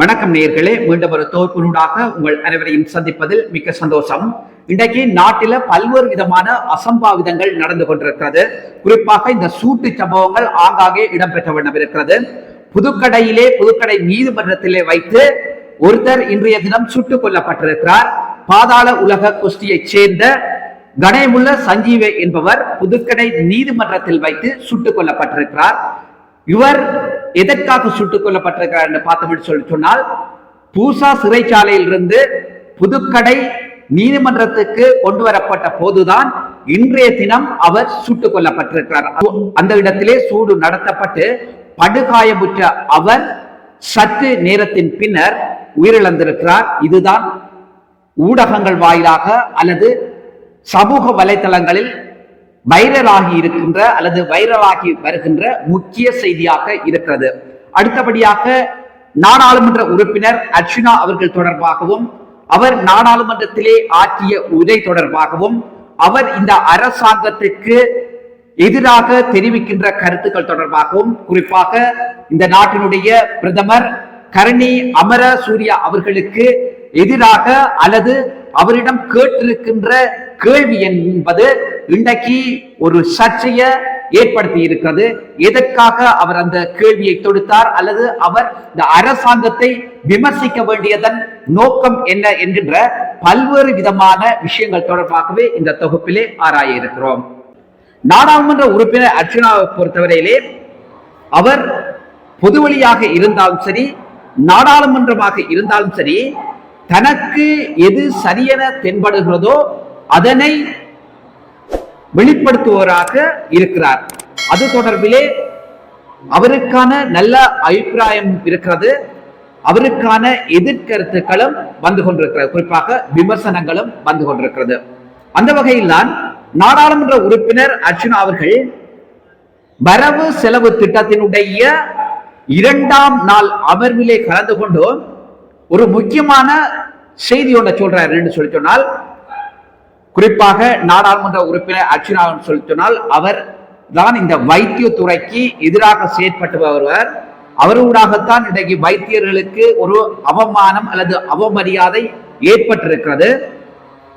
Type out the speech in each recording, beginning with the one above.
வணக்கம் நேர்களே மீண்டும் ஒரு தொகுப்பினூடாக உங்கள் அனைவரையும் சந்திப்பதில் மிக்க சந்தோஷம். இன்றைக்கு நாட்டில பல்வேறு விதமான அசம்பாவிதங்கள் நடந்து கொண்டிருக்கிறது. குறிப்பாக இந்த சூட்டு சம்பவங்கள் ஆங்காங்கே இடம்பெற்ற வண்ணம் இருக்கிறது. புதுக்கடையிலே புதுக்கடை நீதிமன்றத்திலே வைத்து ஒருத்தர் இன்றைய தினம் சுட்டுக் கொல்லப்பட்டிருக்கிறார். பாதாள உலக குஸ்தியைச் சேர்ந்த கணேமுள்ள சஞ்சீவ என்பவர் புதுக்கடை நீதிமன்றத்தில் வைத்து சுட்டுக் கொல்லப்பட்டிருக்கிறார். இவர் எதற்காக சுட்டுக் கொல்லப்பட்டிருக்கிறார் என்று பார்த்தோம் சொல்லி சொன்னால் பூசா சிறைச்சாலையிலிருந்து புதுக்கடை நீதிமன்றத்துக்கு கொண்டு வரப்பட்ட போதுதான் இன்றைய தினம் அவர் சுட்டுக் கொல்லப்பட்டிருக்கிறார். அந்த இடத்திலே சூடு நடத்தப்பட்டு படுகாயமுற்ற அவர் சற்று நேரத்தின் பின்னர் உயிரிழந்திருக்கிறார். இதுதான் ஊடகங்கள் வாயிலாக அல்லது சமூக வலைதளங்களில் வைரலாகி இருக்கின்ற அல்லது வைரலாகி வருகின்ற முக்கிய செய்தியாக இருக்கிறது. அடுத்தபடியாக நாடாளுமன்ற உறுப்பினர் அர்ச்சுனா அவர்கள் தொடர்பாகவும் அவர் நாடாளுமன்றத்திலே ஆற்றிய உரை தொடர்பாகவும் அவர் இந்த அரசாங்கத்திற்கு எதிராக தெரிவிக்கின்ற கருத்துக்கள் தொடர்பாகவும் குறிப்பாக இந்த நாட்டினுடைய பிரதமர் கரணி அமர சூர்யா அவர்களுக்கு எதிராக அல்லது அவரிடம் கேட்டிருக்கின்ற கேள்வி என்பது இன்றைக்கு ஒரு சர்ச்சையை ஏற்படுத்தி இருக்கிறது. எதற்காக அவர் அந்த கேள்வியை தொடுத்தார் அல்லது அவர் இந்த அரசாங்கத்தை விமர்சிக்க வேண்டியதன் நோக்கம் என்ன என்கின்ற பல்வேறு விதமான விஷயங்கள் தொடர்பாகவே இந்த தொகுப்பிலே ஆராய இருக்கிறோம். நாடாளுமன்ற உறுப்பினர் அர்ச்சனாவை பொறுத்தவரையிலே அவர் பொதுவழியாக இருந்தாலும் சரி நாடாளுமன்றமாக இருந்தாலும் சரி தனக்கு எது சரியென தென்படுகிறதோ அதனை வெளிப்படுத்துவராக இருக்கிறார். அது தொடர்பிலே அவருக்கான நல்ல அபிப்பிராயம் இருக்கிறது. அவருக்கான எதிர்கருத்துக்களும் வந்து கொண்டிருக்கிறது. குறிப்பாக விமர்சனங்களும் வந்து கொண்டிருக்கிறது. அந்த வகையில் தான் நாடாளுமன்ற உறுப்பினர் அர்ஜுனா அவர்கள் வரவு செலவு திட்டத்தினுடைய இரண்டாம் நாள் அமர்விலே கலந்து கொண்டு ஒரு முக்கியமான செய்தி ஒன்றை சொல்றாரு என்று சொல்லி சொன்னால் குறிப்பாக நாடாளுமன்ற உறுப்பினர் அர்ச்சுனா சொல்லி சொன்னால் அவர் தான் இந்த வைத்தியத்துறைக்கு எதிராக செயற்பட்டு வருவர் அவரூடாகத்தான் இன்றைக்கு வைத்தியர்களுக்கு ஒரு அவமானம் அல்லது அவமரியாதை ஏற்பட்டிருக்கிறது.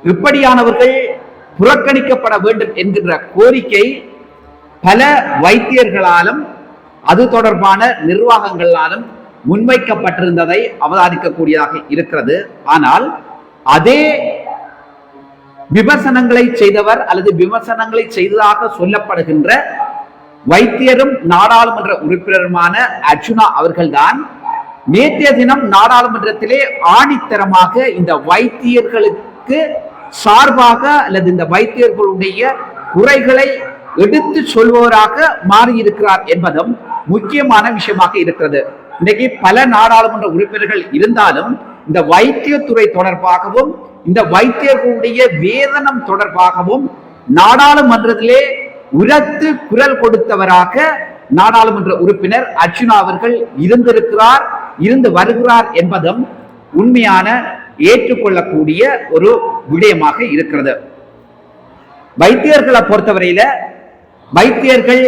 இப்படியானவர்கள் புறக்கணிக்கப்பட வேண்டும் என்கின்ற கோரிக்கை பல வைத்தியர்களாலும் அது தொடர்பான நிர்வாகங்களாலும் முன்வைக்கப்பட்டிருந்ததை அவதானிக்கக்கூடியதாக இருக்கிறது. ஆனால் அதே விமர்சனங்களை செய்தவர் அல்லது விமர்சனங்களை செய்ததாக சொல்லப்படுகின்ற வைத்தியரும் நாடாளுமன்ற உறுப்பினருமான அர்ச்சுனா அவர்கள்தான் நேற்றைய தினம் நாடாளுமன்றத்திலே ஆணித்தரமாக இந்த வைத்தியர்களுக்கு சார்பாக அல்லது இந்த வைத்தியர்களுடைய குறைகளை எடுத்து சொல்பவராக மாறியிருக்கிறார் என்பதும் முக்கியமான விஷயமாக இருக்கிறது. இன்னைக்கு பல நாடாளுமன்ற உறுப்பினர்கள் இருந்தாலும் இந்த வைத்தியத்துறை தொடர்பாகவும் இந்த வைத்தியர்களுடைய வேதனம் தொடர்பாகவும் நாடாளுமன்றத்திலே உரத்து குரல் கொடுத்தவராக நாடாளுமன்ற உறுப்பினர் அர்ஜுனா அவர்கள் இருந்திருக்கிறார் இருந்து வருகிறார் என்பதும் உண்மையான ஏற்றுக்கொள்ளக்கூடிய ஒரு விடயமாக இருக்கிறது. வைத்தியர்களை பொறுத்தவரையில வைத்தியர்கள்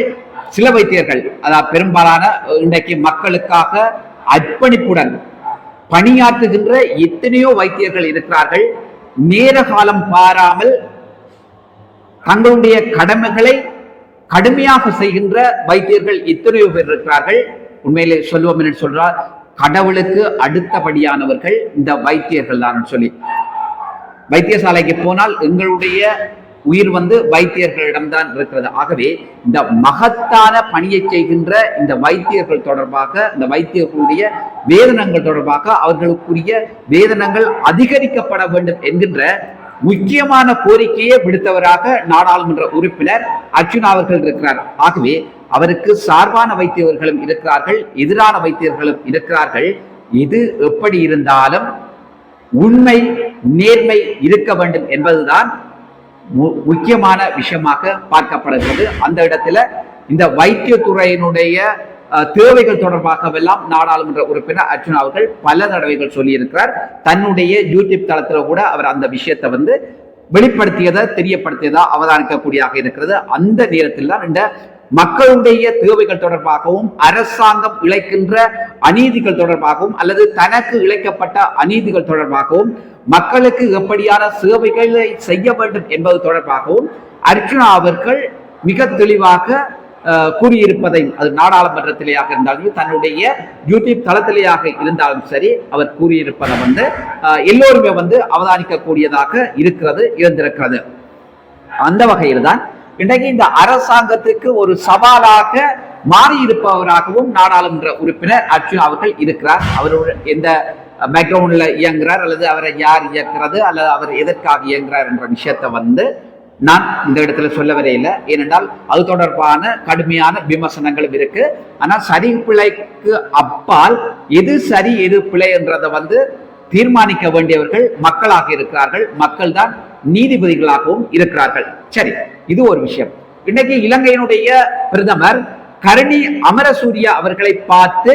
சில வைத்தியர்கள் அதாவது பெரும்பாலான இன்றைக்கு மக்களுக்காக அர்ப்பணிப்புடன் பணியாற்றுகின்ற எத்தனையோ வைத்தியர்கள் இருக்கிறார்கள். நேர காலம் பாராமல் தங்களுடைய கடமைகளை கடுமையாக செய்கின்ற வைத்தியர்கள் எத்தனையோ பேர் இருக்கிறார்கள். உண்மையிலே சொல்லுவோம் என்று சொல்றார் கடவுளுக்கு அடுத்தபடியானவர்கள் இந்த வைத்தியர்கள் தான் சொல்லி. வைத்தியசாலைக்கு போனால் எங்களுடைய உயிர் வந்து வைத்தியர்களிடம்தான் இருக்கிறது. ஆகவே இந்த மகத்தான பணியை செய்கின்ற இந்த வைத்தியர்கள் தொடர்பாக இந்த வைத்தியர்களுடைய வேதனங்கள் தொடர்பாக அவர்களுக்குரிய வேதனங்கள் அதிகரிக்கப்பட வேண்டும் என்கின்ற முக்கியமான கோரிக்கையை விடுத்தவராக நாடாளுமன்ற உறுப்பினர் அர்ஜுனா அவர்கள் இருக்கிறார். ஆகவே அவருக்கு சார்பான வைத்தியர்களும் இருக்கிறார்கள் எதிரான வைத்தியர்களும் இருக்கிறார்கள். இது எப்படி இருந்தாலும் உண்மை நேர்மை இருக்க வேண்டும் என்பதுதான் முக்கியமான விஷயமாக பார்க்கப்படுகிறது. அந்த இடத்துல இந்த வைத்தியத்துறையினுடைய தேவைகள் தொடர்பாகவெல்லாம் நாடாளுமன்ற உறுப்பினர் அர்ஜுன் அவர்கள் பல தடவைகள் சொல்லியிருக்கிறார். தன்னுடைய யூடியூப் தளத்தில் கூட அவர் அந்த விஷயத்தை வந்து வெளிப்படுத்தியதை தெரியப்படுத்தியதா அவதானிக்கக்கூடியதாக இருக்கிறது. அந்த நேரத்தில் தான் இந்த மக்களுடைய தேவைகள் தொடர்பாகவும் அரசாங்கம் இழைக்கின்ற அநீதிகள் தொடர்பாகவும் அல்லது தனக்கு இழைக்கப்பட்ட அநீதிகள் தொடர்பாகவும் மக்களுக்கு எப்படியான சேவைகளை செய்ய வேண்டும் என்பது தொடர்பாகவும் அர்ஜுனா அவர்கள் மிக தெளிவாக கூறியிருப்பதை அது நாடாளுமன்றத்திலேயாக இருந்தாலும் தன்னுடைய யூடியூப் தளத்திலேயாக இருந்தாலும் சரி அவர் கூறியிருப்பதை வந்து எல்லோருமே வந்து அவதானிக்கக்கூடியதாக இருக்கிறது இருந்திருக்கிறது. அந்த வகையில் தான் இன்றைக்கு இந்த அரசாங்கத்துக்கு ஒரு சவாலாக மாறியிருப்பவராகவும் நாடாளுமன்ற உறுப்பினர் அர்ஜுன் அவர்கள் இருக்கிறார். அவரோட எந்த பேக்ரவுண்ட்ல இயங்குறார் அல்லது அவரை யார் இயக்கிறது அல்லது அவர் எதற்காக இயங்குறார் என்ற விஷயத்தை வந்து நான் இந்த இடத்துல சொல்ல வரையில ஏனென்றால் அது தொடர்பான கடுமையான விமர்சனங்களும் இருக்கு. ஆனால் சரி பிழைக்கு அப்பால் எது சரி எது பிழை என்றதை வந்து தீர்மானிக்க வேண்டியவர்கள் மக்களாக இருக்கிறார்கள். மக்கள் தான் நீதிபதிகளாகவும் இருக்கிறார்கள். சரி இது ஒரு விஷயம். இன்னைக்கு இலங்கையினுடைய பிரதமர் கருணி அமரசூரிய அவர்களை பார்த்து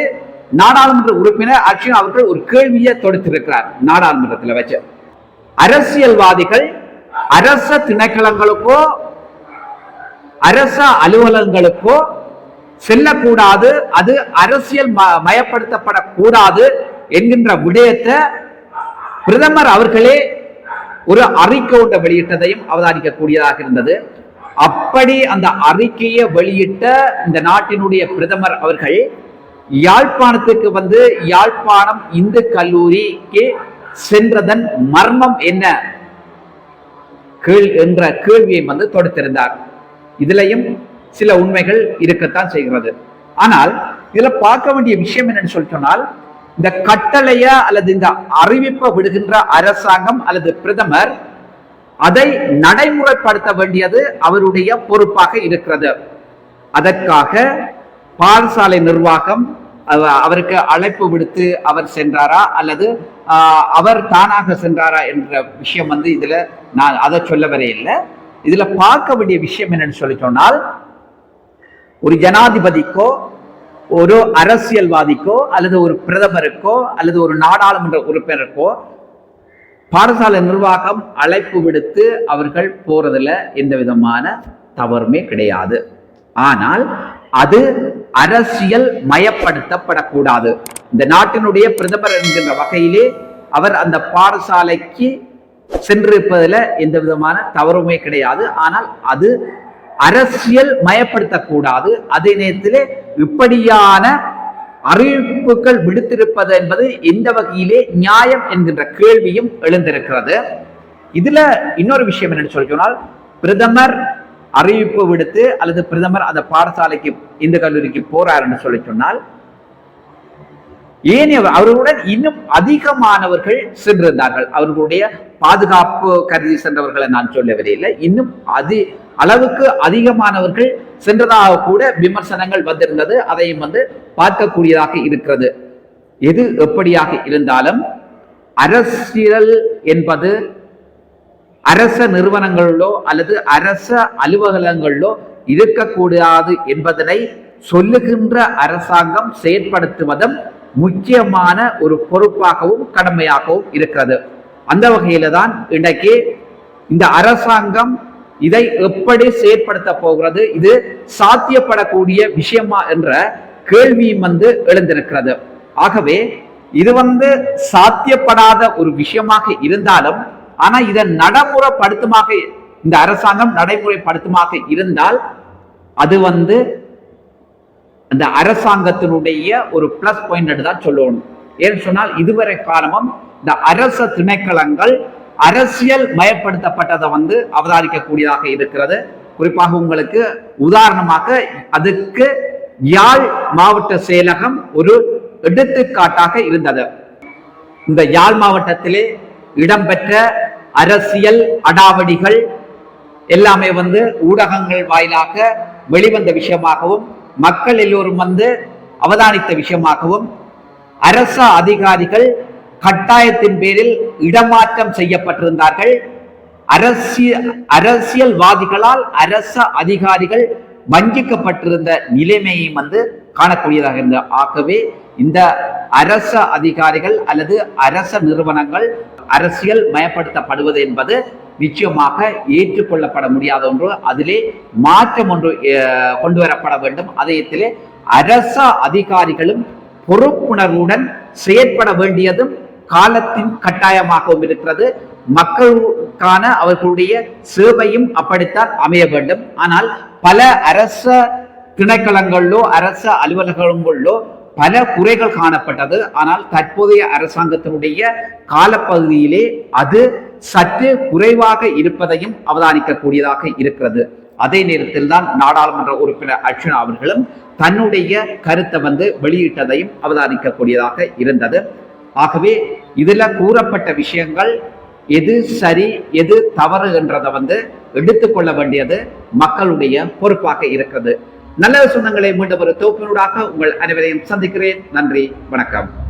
நாடாளுமன்ற உறுப்பினர் அர்ஜுன் அவர்கள் ஒரு கேள்வியை தொடுத்திருக்கிறார் நாடாளுமன்றத்தில் வச்சு. அரசியல்வாதிகள் அரச திணைக்களங்களுக்கோ அரச அலுவலகங்களுக்கோ செல்லக்கூடாது அது அரசியல் ம- மயப்படுத்தப்படக்கூடாது என்கின்ற விடயத்தை பிரதமர் அவர்களே ஒரு அறிக்கை ஒன்றை வெளியிட்டதையும் அவதானிக்கக்கூடியதாக இருந்தது. அப்படி அந்த அறிக்கையை வெளியிட்ட இந்த நாட்டினுடைய பிரதமர் அவர்கள் யாழ்ப்பாணத்துக்கு வந்து யாழ்ப்பாணம் இந்து கல்லூரிக்கு சென்றதன் மர்மம் என்ன? கேள் என்ற கேள்வியை வந்து தொடுத்திருந்தார். இதுலயும் சில உண்மைகள் இருக்கத்தான் செய்கிறது. ஆனால் இதுல பார்க்க வேண்டிய விஷயம் என்னன்னு சொல்லி சொன்னால் இந்த கட்டளைய அல்லது இந்த அறிவிப்பை விடுகின்ற அரசாங்கம் அல்லது பிரதமர் அதை நடைமுறைப்படுத்த வேண்டியது அவருடைய பொறுப்பாக இருக்கிறது. அதற்காக பாடசாலை நிர்வாகம் அவருக்கு அழைப்பு விடுத்து அவர் சென்றாரா அல்லது ஆஹ், அவர் தானாக சென்றாரா என்ற விஷயம் வந்து இதுல நான் அதை சொல்ல வரையில்லை இதுல பார்க்க வேண்டிய விஷயம் என்னன்னு சொல்லி சொன்னால் ஒரு ஜனாதிபதிக்கோ ஒரு அரசியல்வாதிக்கோ அல்லது ஒரு பிரதமருக்கோ அல்லது ஒரு நாடாளுமன்ற உறுப்பினருக்கோ பாடசாலை நிர்வாகம் அழைப்பு விடுத்து அவர்கள் போறதுல எந்த விதமான தவறுமே கிடையாது. ஆனால் அது அரசியல் மயப்படுத்தப்படக்கூடாது. இந்த நாட்டினுடைய பிரதமர் என்கின்ற வகையிலே அவர் அந்த பாடசாலைக்கு சென்றிருப்பதில் எந்த விதமான தவறுமே கிடையாது. ஆனால் அது அரசியல் மயப்படுத்தக்கூடாது. அதே நேரத்திலே இப்படியான அறிவிப்புகள் விடுத்திருப்பது என்பது எந்த வகையிலே நியாயம் என்கின்ற கேள்வியும் எழுந்திருக்கிறது. இதுல இன்னொரு விஷயம் என்னன்னு சொல்லி சொன்னால் பிரதமர் அறிவிப்பு விடுத்து அல்லது பிரதமர் அந்த பாடசாலைக்கு இந்த கல்லூரிக்கு போறாருன்னு சொல்லி சொன்னால் ஏன் அவர்களுடன் இன்னும் அதிகமானவர்கள் சென்றிருந்தார்கள். அவர்களுடைய பாதுகாப்பு கருதி சென்றவர்களை நான் சொல்லவில்லை. இல்லை இன்னும் அதி அளவுக்கு அதிகமானவர்கள் சென்றதாக கூட விமர்சனங்கள் வந்திருந்தது. அதையும் வந்து பார்க்கக்கூடியதாக இருக்கிறது. எது எப்படியாக இருந்தாலும் அரசியல் என்பது அரச நிறுவனங்களிலோ அல்லது அரச அலுவலகங்களிலோ இருக்கக்கூடாது என்பதனை சொல்லுகின்ற அரசாங்கம் செயற்படுத்துவதும் முக்கியமான ஒரு பொறுப்பாகவும் கடமையாகவும் இருக்கிறது. அந்த வகையில தான் இன்றைக்கு இந்த அரசாங்கம் இதை எப்படி செயற்படுத்த போகிறது? இது சாத்தியப்படக்கூடிய விஷயமா என்ற கேள்வியும் வந்து எழுந்திருக்கிறது. ஆகவே இது வந்து சாத்தியப்படாத ஒரு விஷயமாக இருந்தாலும் ஆனா இதை நடைமுறைப்படுத்துமாக இந்த அரசாங்கம் நடைமுறைப்படுத்துமாக இருந்தால் அது வந்து அந்த அரசாங்கத்தினுடைய ஒரு பிளஸ் பாயிண்ட் தான் சொல்லணும். ஏன்னு சொன்னால் இதுவரை காலமும் இந்த அரச திணைக்களங்கள் அரசியல் மயப்படுத்தப்பட்டதை வந்து அவதானிக்கக்கூடியதாக இருக்கிறது. குறிப்பாக உங்களுக்கு உதாரணமாக அதுக்கு யாழ் மாவட்ட செயலகம் ஒரு எடுத்துக்காட்டாக இருந்தது. இந்த யாழ் மாவட்டத்திலே இடம்பெற்ற அரசியல் அடாவடிகள் எல்லாமே வந்து ஊடகங்கள் வாயிலாக வெளிவந்த விஷயமாகவும் மக்கள் எல்லோரும் வந்து அவதானித்த விஷயமாகவும் அரச அதிகாரிகள் கட்டாயத்தின் பேரில் இடமாற்றம் செய்யப்பட்டிருந்தார்கள். அரசியல் அரசியல்வாதிகளால் அரச அதிகாரிகள் வஞ்சிக்கப்பட்டிருந்த நிலைமையை வந்து காணக்கூடியதாக இருந்த ஆகவே இந்த அரச அதிகாரிகள் அல்லது அரச நிறுவனங்கள் அரசியல் மயப்படுத்தப்படுவது என்பது நிச்சயமாக ஏற்றுக்கொள்ளப்பட முடியாத ஒன்று. அதிலே மாற்றம் ஒன்று கொண்டு வரப்பட வேண்டும். அதயத்திலே அரச அதிகாரிகளும் பொறுப்புணர்வுடன் செயற்பட வேண்டியதும் காலத்தின் கட்டாயமாகவும் இருக்கிறது. மக்களுக்கான அவர்களுடைய சேவையும் அப்படித்தான் அமைய வேண்டும். ஆனால் பல அரச திணைக்களங்களிலோ அரச அலுவலகங்களிலோ பல குறைகள் காணப்பட்டது. ஆனால் தற்போதைய அரசாங்கத்தினுடைய காலப்பகுதியிலே அது சற்று குறைவாக இருப்பதையும் அவதானிக்கக்கூடியதாக இருக்கிறது. அதே நேரத்தில் தான் நாடாளுமன்ற உறுப்பினர் அர்ச்சனா அவர்களும் தன்னுடைய கருத்தை வந்து வெளியிட்டதையும் அவதானிக்கக்கூடியதாக இருந்தது. ஆகவே இதுல கூறப்பட்ட விஷயங்கள் எது சரி எது தவறு என்றதை வந்து எடுத்துக்கொள்ள வேண்டியது மக்களுடைய பொறுப்பாக இருக்கிறது. நல்ல சொந்தங்களை மீண்டும் ஒரு தொகுப்பினூடாக உங்கள் அனைவரையும் சந்திக்கிறேன். நன்றி வணக்கம்.